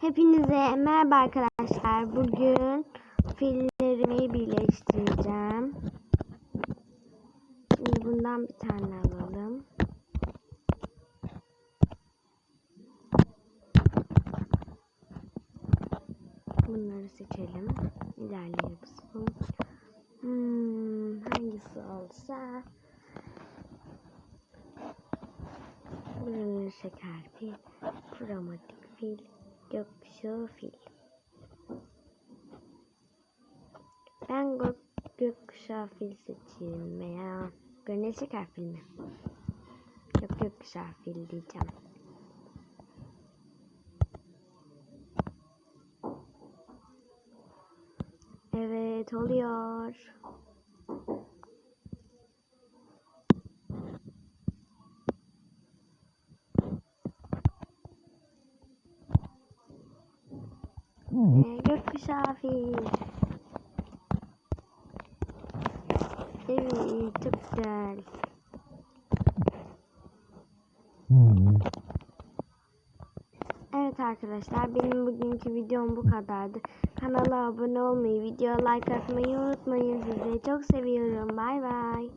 Hepinize merhaba arkadaşlar. Bugün fillerimi birleştireceğim. Şimdi bundan bir tane alalım. Bunları seçelim. İlerliyoruz. Hmm, hangisi olsa? Buraları şeker fil, kromatik fil, gökkuşağı fil. Ben gök, gökkuşağı fil seçeyim veya gönül şeker fil mi? Yok gökkuşağı fil diyeceğim. Evet oluyor. Gökkuşağı fil. Evet çok güzel. Evet arkadaşlar benim bugünkü videom bu kadardı. Kanala abone olmayı, videoya like atmayı unutmayın. Sizi çok seviyorum. Bay bay.